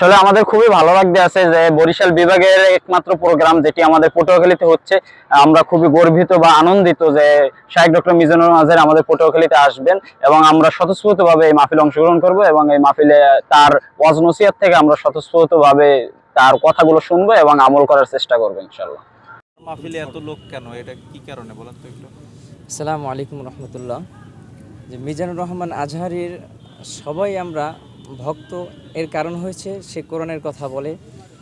আসলে আমাদের খুবই ভালো লাগতে আছে যে বরিশাল বিভাগের একমাত্র প্রোগ্রাম যেটি আমাদের পটুয়াখালীতে হচ্ছে। আমরা খুবই গর্বিত বা আনন্দিত যে শাহেক ডক্টর মিজানুর মাঝের আমাদের পটুয়াখালীতে আসবেন এবং আমরা স্বতঃস্ফূর্তভাবে এই মাহফিলে অংশগ্রহণ করব এবং এই মাহফিলে তার ওয়াজ নসিহত থেকে আমরা স্বতঃস্ফূর্তভাবে তার কথাগুলো শুনব এবং আমল করার চেষ্টা করব ইনশাল্লাহ মাহফিলে এত লোক কেন? এটা কি কারণে? বলেন তো একটু। আসসালামু আলাইকুম রহমতুল্লাহ। যে মিজানুর রহমান আজহারির সবাই আমরা ভক্ত। এর কারণ হয়েছে, সে কোরআনের কথা বলে,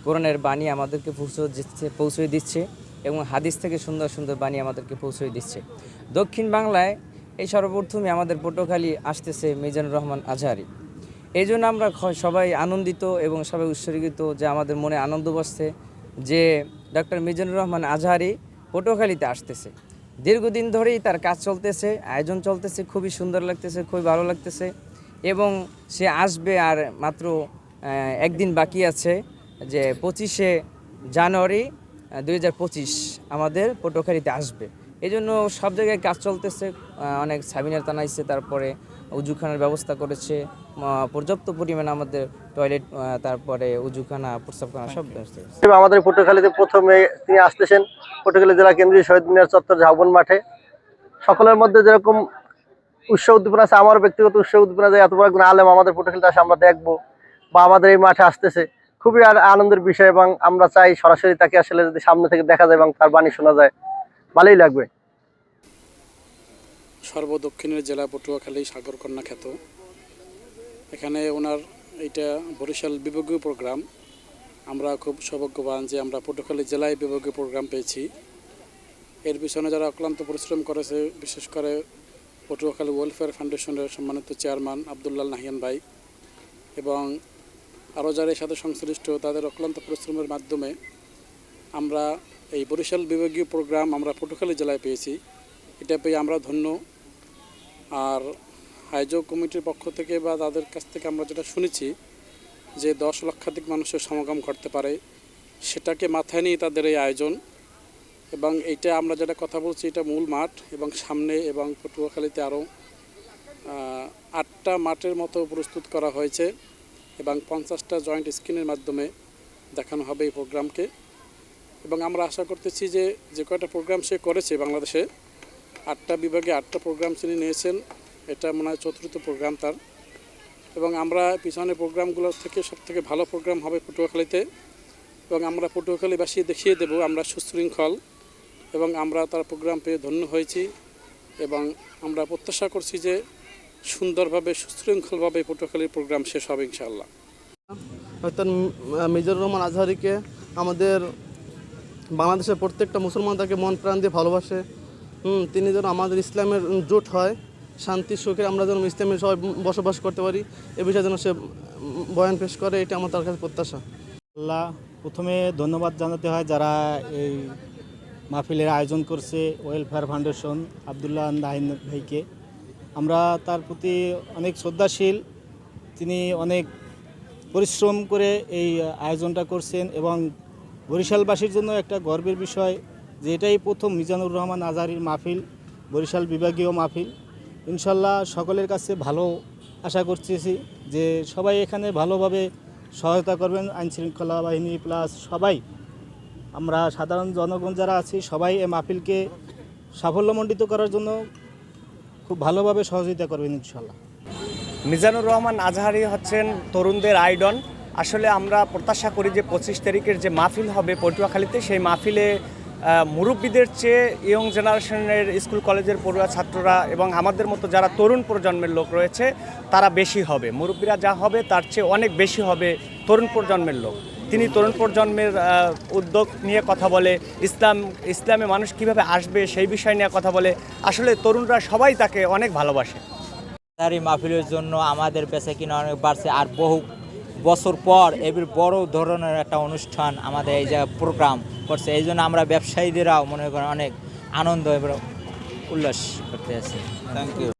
কোরআনের বাণী আমাদেরকে পৌঁছে দিচ্ছে পৌঁছে দিচ্ছে এবং হাদিস থেকে সুন্দর সুন্দর বাণী আমাদেরকে পৌঁছে দিচ্ছে। দক্ষিণ বাংলায় এই সর্বপ্রথমে আমাদের পটুয়াখালী আসতেছে মিজানুর রহমান আজহারি। এই জন্য আমরা সবাই আনন্দিত এবং সবাই উৎসর্গিত যে আমাদের মনে আনন্দ বসছে যে ডক্টর মিজানুর রহমান আজহারি পটুয়াখালীতে আসতেছে। দীর্ঘদিন ধরেই তার কাজ চলতেছে, আয়োজন চলতেছে, খুবই সুন্দর লাগতেছে, খুবই ভালো লাগতেছে। এবং সে আসবে আর মাত্র একদিন বাকি আছে যে পঁচিশে জানুয়ারি দুই হাজার পঁচিশ আমাদের পটুয়াখালীতে আসবে। এই জন্য সব জায়গায় কাজ চলতেছে অনেক সাবিনার টানাইছে তারপরে উজুখানার ব্যবস্থা করেছে পর্যাপ্ত পরিমাণে আমাদের টয়লেট তারপরে উজুখানা প্রস্রাবখানা সব ব্যবস্থা আমাদের পটুয়াখালীতে প্রথমে তিনি আসতেছেন পটুয়াখালী জেলা কেন্দ্রীয় শহীদ মিনার চত্বর ঝাউবন মাঠে। সকলের মধ্যে যেরকম উৎসব উদ্দীপনা আছে আমার ব্যক্তিগত উৎসব উদ্দীপনা যে এত বড় একজন আলেম, আমাদের পটুয়াখালীতে আসে, আমরা দেখব বা আমাদের এই মাঠে আসতেছে। খুবই আনন্দের বিষয় এবং আমরা চাই সরাসরি তাকে আসলে যদি সামনে থেকে দেখা যায় এবং তার বাণী শোনা যায়, ভালোই লাগবে। সর্বদক্ষিণের জেলা পটুয়াখালী সাগরকন্যা খ্যাত। এখানে ওনার এইটা বরিশাল বিভাগীয় প্রোগ্রাম। আমরা খুব সৌভাগ্যবান যে আমরা পটুয়াখালী জেলায় বিভাগীয় প্রোগ্রাম পেয়েছি। এর পিছনে যারা অক্লান্ত পরিশ্রম করেছে, বিশেষ করে পটুয়াখালী ওয়েলফেয়ার ফাউন্ডেশনের সম্মানিত চেয়ারম্যান আবদুল্লাহ নাহিয়ান ভাই এবং আরও যারা এর সাথে সংশ্লিষ্ট তাদের অক্লান্ত পরিশ্রমের মাধ্যমে আমরা এই বরিশাল বিভাগীয় প্রোগ্রাম আমরা পটুয়াখালী জেলায় পেয়েছি। এটা পেয়ে আমরা ধন্য। আর আয়োজক কমিটির পক্ষ থেকে বা তাদের কাছ থেকে আমরা যেটা শুনেছি যে দশ লক্ষাধিক মানুষের সমাগম ঘটতে পারে, সেটাকে মাথায় নিয়ে তাদের এই আয়োজন। এবং এইটা আমরা যেটা কথা বলছি, এটা মূল মাঠ এবং সামনে এবং পটুয়াখালীতে আরও আটটা মাঠের মতো প্রস্তুত করা হয়েছে এবং পঞ্চাশটা জয়েন্ট স্ক্রিনের মাধ্যমে দেখানো হবে এই প্রোগ্রামকে। এবং আমরা আশা করতেছি যে যে কয়টা প্রোগ্রাম সে করেছে বাংলাদেশে, আটটা বিভাগে আটটা প্রোগ্রাম তিনি নিয়েছেন, এটা মনে হয় চতুর্থ প্রোগ্রাম তার। এবং আমরা পিছনে প্রোগ্রামগুলোর থেকে সব থেকে ভালো প্রোগ্রাম হবে পটুয়াখালীতে। এবং আমরা পটুয়াখালীবাসী দেখিয়ে দেব, আমরা সুশৃঙ্খল এবং আমরা তার প্রোগ্রাম পেয়ে ধন্য হয়েছি এবং আমরা প্রত্যাশা করছি যে সুন্দরভাবে সুশৃঙ্খলভাবে পটুয়াখালীর প্রোগ্রাম শেষ হবে ইনশাআল্লাহ। ডক্টর মিজানুর রহমান আজহারিকে আমাদের বাংলাদেশের প্রত্যেকটা মুসলমান তাকে মন প্রাণ দিয়ে ভালোবাসে। হুম, তিনি যেন আমাদের ইসলামের জোট হয় শান্তি সুখে আমরা যেন ইসলামের সবাই বসবাস করতে পারি এ বিষয়ে যেন সে বয়ান পেশ করে এটা আমার তার কাছে প্রত্যাশা। আল্লাহ প্রথমে ধন্যবাদ জানাতে হয় যারা এই মাহফিলের আয়োজন করছে ওয়েলফেয়ার ফাউন্ডেশন আবদুল্লাহ নাহিন ভাইকে। আমরা তার প্রতি অনেক শ্রদ্ধাশীল, তিনি অনেক পরিশ্রম করে এই আয়োজনটা করছেন এবং বরিশালবাসীর জন্য একটা গর্বের বিষয় যে এটাই প্রথম মিজানুর রহমান আজারির মাহফিল, বরিশাল বিভাগীয় মাহফিল। ইনশাল্লাহ সকলের কাছে ভালো আশা করতেছি যে সবাই এখানে ভালোভাবে সহায়তা করবেন, আইনশৃঙ্খলা বাহিনী প্লাস সবাই। আমরা সাধারণ জনগণ যারা আছি, সবাই এই মাহফিলকে সাফল্যমণ্ডিত করার জন্য খুব ভালোভাবে সহযোগিতা করবেন ইনশাল্লাহ মিজানুর রহমান আজহারি হচ্ছেন তরুণদের আইডন আসলে আমরা প্রত্যাশা করি যে পঁচিশ তারিখের যে মাহফিল হবে পটুয়াখালীতে, সেই মাহফিলে মুরব্বীদের চেয়ে ইয়ং জেনারেশনের স্কুল কলেজের পড়ুয়া ছাত্ররা এবং আমাদের মতো যারা তরুণ প্রজন্মের লোক রয়েছে, তারা বেশি হবে। মুরব্বীরা যা হবে তার চেয়ে অনেক বেশি হবে তরুণ প্রজন্মের লোক। তিনি তরুণ প্রজন্মের উদ্যোগ নিয়ে কথা বলে ইসলাম ইসলামে মানুষ কীভাবে আসবে সেই বিষয় নিয়ে কথা বলে। আসলে তরুণরা সবাই তাকে অনেক ভালোবাসে। তারি মাহফিলের জন্য আমাদের বেচা কিনা অনেক বাড়ছে আর বহু বছর পর এবার বড় ধরনের একটা অনুষ্ঠান আমাদের এই যে প্রোগ্রাম করছে। এই জন্য আমরা ব্যবসায়ীদেরাও মনে করেন অনেক আনন্দ এবং উল্লাস করতে আছি। Thank you